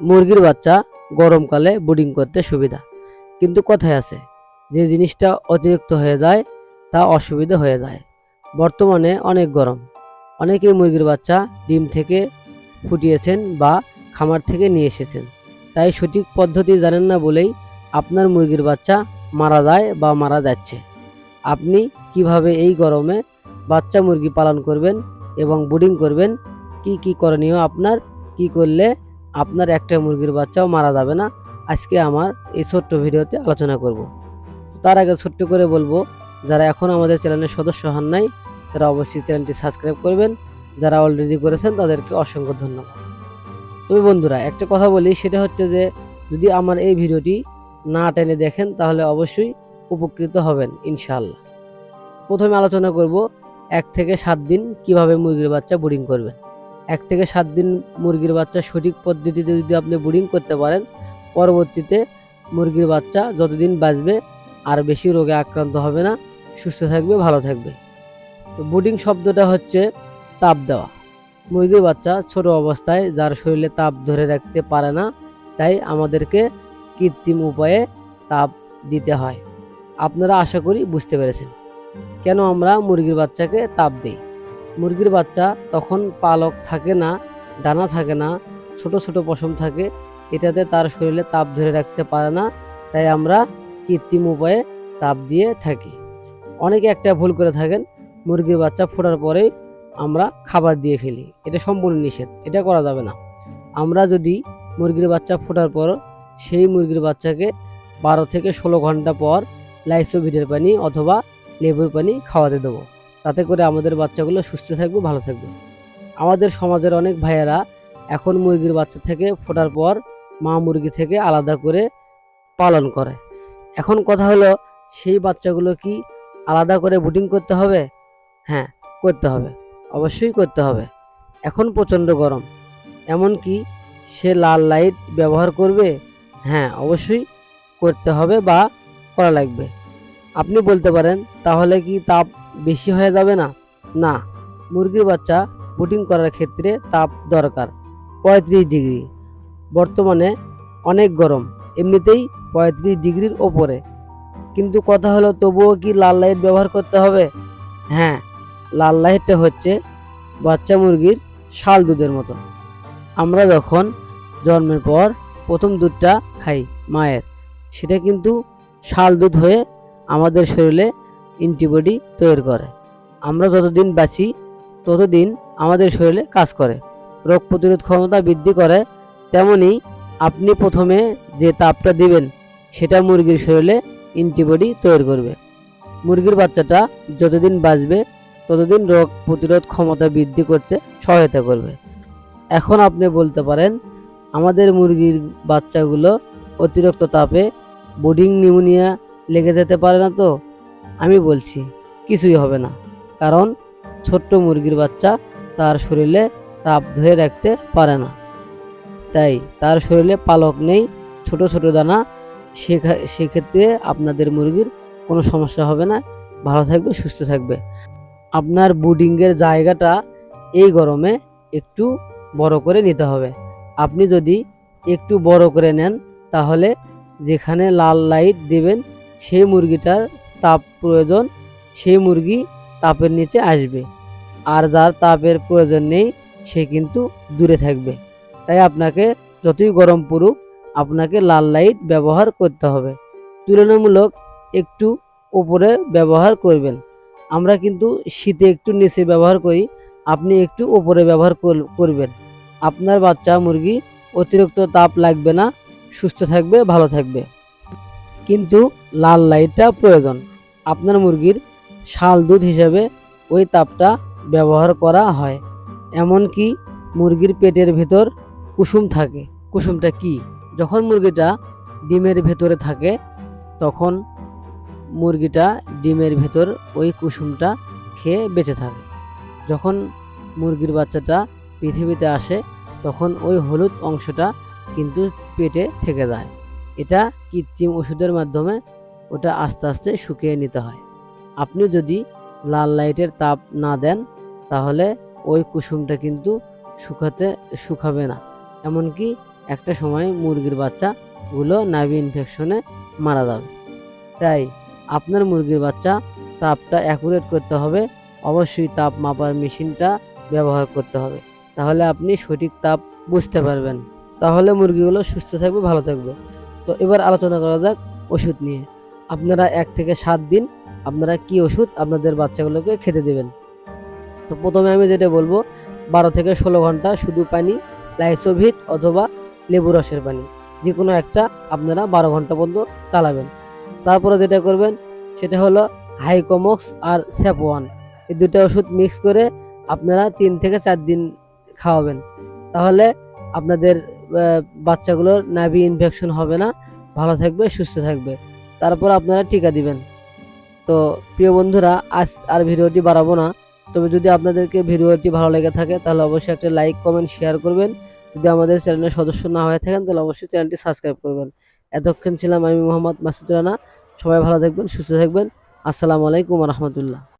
মুরগির বাচ্চা গরমকালে বুডিং করতে সুবিধা। কিন্তু কথায় আছে, যে জিনিসটা অতিরিক্ত হয়ে যায়, তা অসুবিধা হয়ে যায়। বর্তমানে অনেক গরম। অনেকেই মুরগির বাচ্চা ডিম থেকে ফুটিয়েছেন বা খামার থেকে নিয়ে এসেছেন। তাই সঠিক পদ্ধতি জানেন না বলেই আপনার মুরগির বাচ্চা মারা যায় বা মারা যাচ্ছে। আপনি কীভাবে এই গরমে বাচ্চা মুরগি পালন করবেন এবং বুডিং করবেন, কি কি করণীয় আপনার, কি করলে আপনার একটা মুরগির বাচ্চাও মারা যাবে না। আজকে আমার এই ছোট্ট ভিডিওতে আলোচনা করব। তার আগে ছোট্ট করে বলব, যারা এখন আমাদের চ্যানেলের সদস্য হন নাই, তারা অবশ্যই চ্যানেলটি সাবস্ক্রাইব করবেন। যারা অলরেডি করেছেন, তাদেরকে অসংখ্য ধন্যবাদ। তবে বন্ধুরা, একটা কথা বলি, সেটা হচ্ছে যে, যদি আমার এই ভিডিওটি না টেনে দেখেন, তাহলে অবশ্যই উপকৃত হবেন, ইনশাআল্লাহ। প্রথমে আলোচনা করব, এক থেকে সাত দিন কীভাবে মুরগির বাচ্চা বোরিং করবেন। এক থেকে সাত দিন মুরগির বাচ্চা সঠিক পদ্ধতিতে যদি আপনি বুডিং করতে পারেন, পরবর্তীতে মুরগির বাচ্চা যতদিন বাঁচবে আর বেশি রোগে আক্রান্ত হবে না, সুস্থ থাকবে, ভালো থাকবে। তো বুডিং শব্দটা হচ্ছে তাপ দেওয়া। মুরগির বাচ্চা ছোট অবস্থায় যার শরীরে তাপ ধরে রাখতে পারে না, তাই আমাদেরকে কৃত্রিম উপায়ে তাপ দিতে হয়। আপনারা আশা করি বুঝতে পেরেছেন। কেন আমরা মুরগির বাচ্চাকে তাপ দিই? মুরগির বাচ্চা তখন পালক থাকে না ডানা থাকে না, ছোট ছোট পশম থাকে। এটাতে তার শরীরে তাপ ধরে রাখতে পারে না, তাই আমরা কৃত্রিম উপায়ে তাপ দিয়ে থাকি। অনেকে একটা ভুল করে থাকেন, মুরগির বাচ্চা ফোটার পরে আমরা খাবার দিয়ে ফেলি। এটা সম্পূর্ণ নিষেধ, এটা করা যাবে না। আমরা যদি মুরগির বাচ্চা ফোটার পর সেই মুরগির বাচ্চাকে বারো থেকে ষোলো ঘণ্টা পর লাইসোভিটের পানি অথবা লেবুর পানি খাওয়াতে দেবো। তাতে করে আমাদের বাচ্চাগুলো সুস্থ থাকবে, ভালো থাকবে। আমাদের সমাজের অনেক ভাইয়েরা এখন মুরগির বাচ্চা থেকে ফোটার পর মা মুরগি থেকে আলাদা করে পালন করে। এখন কথা হলো, সেই বাচ্চাগুলো কি আলাদা করে বুটিং করতে হবে? হ্যাঁ করতে হবে। অবশ্যই করতে হবে। এখন প্রচণ্ড গরম। এমনকি সে লাল লাইট ব্যবহার করবে? হ্যাঁ অবশ্যই করতে হবে বা করা লাগবে। আপনি বলতে পারেন, তাহলে কি তাপ বেশি হয়ে যাবে না? না, মুরগির বাচ্চা বুটিং করার ক্ষেত্রে তাপ দরকার। পঁয়ত্রিশ ডিগ্রি। বর্তমানে অনেক গরম, এমনিতেই পঁয়ত্রিশ ডিগ্রির ওপরে। কিন্তু কথা হলো, তবুও কি লাল লাইট ব্যবহার করতে হবে? হ্যাঁ লাল লাইটটা হচ্ছে বাচ্চা মুরগির শাল দুধের মতো। আমরা যখন জন্মের পর প্রথম দুধটা খাই মায়ের, সেটা কিন্তু শাল দুধ হয়ে আমাদের শরীরে অ্যান্টিবডি তৈরি করে। আমরা যতদিন বাঁচি, ততদিন আমাদের শরীরে কাজ করে। রোগ প্রতিরোধ ক্ষমতা বৃদ্ধি করে, তেমনি আপনি প্রথমে যে তাপটা দিবেন, সেটা মুরগির শরীরে অ্যান্টিবডি তৈরি করবে। মুরগির বাচ্চাটা যতদিন বাঁচবে, ততদিন রোগ প্রতিরোধ ক্ষমতা বৃদ্ধি করতে সহায়তা করবে। এখন আপনি বলতে পারেন, আমাদের মুরগির বাচ্চাগুলো অতিরিক্ত তাপে বোর্ডিং নিউমোনিয়া লেগে যেতে পারে না তো? আমি বলছি, কিছুই হবে না। কারণ ছোট্ট মুরগির বাচ্চা তার শরীরে তাপ ধরে রাখতে পারে না। তাই তার শরীরে পালক নেই, ছোট ছোট দানা সেক্ষেত্রে আপনাদের মুরগির কোনো সমস্যা হবে না। ভালো থাকবে, সুস্থ থাকবে। আপনার বুডিংয়ের জায়গাটা এই গরমে একটু বড় করে নিতে হবে। আপনি যদি একটু বড় করে নেন, তাহলে যেখানে লাল লাইট দেবেন, সেই মুরগিটার তাপ প্রয়োজন, সেই মুরগি তাপের নিচে আসবে। আর যার তাপের প্রয়োজন নেই, সে কিন্তু দূরে থাকবে। তাই আপনাকে যতই গরম পড়ুক, আপনাকে লাল লাইট ব্যবহার করতে হবে। তুলনামূলক একটু উপরে ব্যবহার করবেন। আমরা কিন্তু শীতে একটু নিচে ব্যবহার করি, আপনি একটু উপরে ব্যবহার কর- করবেন। আপনার বাচ্চা মুরগি অতিরিক্ত তাপ লাগবে না, সুস্থ থাকবে, ভালো থাকবে। কিন্তু লাল লাইটটা প্রয়োজন। আপনার মুরগির শাল দুধ হিসেবে ওই তাপটা ব্যবহার করা হয়। এমনকি মুরগির পেটের ভেতর কুসুম থাকে। কুসুমটা কি? যখন মুরগিটা ডিমের ভেতরে থাকে, তখন মুরগিটা ডিমের ভেতর ওই কুসুমটা খেয়ে বেঁচে থাকে। যখন মুরগির বাচ্চাটা পৃথিবীতে আসে, তখন ওই হলুদ অংশটা কিন্তু পেটে থেকে যায়। এটা কৃত্রিম ওষুধের মাধ্যমে ওটা আস্তে আস্তে শুকিয়ে নিতে হয়। আপনি যদি লাল লাইটের তাপ না দেন, তাহলে ওই কুসুমটা কিন্তু শুকাতে, শুকাবে না। এমনকি একটা সময় মুরগির বাচ্চাগুলো নাভি ইনফেকশনে মারা যাবে। তাই আপনার মুরগির বাচ্চা তাপটা অ্যাকুরেট করতে হবে। অবশ্যই তাপ মাপার মেশিনটা ব্যবহার করতে হবে। তাহলে আপনি সঠিক তাপ বুঝতে পারবেন। তাহলে মুরগিগুলো সুস্থ থাকবে, ভালো থাকবে। তো এবার আলোচনা করা যাক ওষুধ নিয়ে। আপনারা এক থেকে সাত দিন আপনারা কি ওষুধ আপনাদের বাচ্চাগুলোকে খেতে দেবেন? তো প্রথমে আমি যেটা বলব, বারো থেকে ষোলো ঘণ্টা শুধু পানি, লাইসোভিট অথবা লেবু রসের পানি। যে কোনো একটা আপনারা বারো ঘণ্টা পর্যন্ত চালাবেন। তারপরে যেটা করবেন, সেটা হলো হাইকোমক্স আর স্যাপওয়ান। এই দুটো ওষুধ মিক্স করে আপনারা তিন থেকে চার দিন খাওয়াবেন। তাহলে আপনাদের বাচ্চাগুলোর নাভি ইনফেকশন হবে না। ভালো থাকবে, সুস্থ থাকবে। তারপর আপনারা টিকা দিবেন। তো প্রিয় বন্ধুরা, আজ আর ভিডিওটি বাড়াবো না। তবে যদি আপনাদেরকে ভিডিওটি ভালো লেগে থাকে, তাহলে অবশ্যই একটা লাইক, কমেন্ট, শেয়ার করবেন। যদি আমাদের চ্যানেলের সদস্য না হয়ে থাকেন, তাহলে অবশ্যই চ্যানেলটি সাবস্ক্রাইব করবেন। এতক্ষণ ছিলাম আমি মোহাম্মদ মাসুদ রানা। সবাই ভালো থাকবেন, সুস্থ থাকবেন। আসসালামু আলাইকুম রহমতুল্লাহ।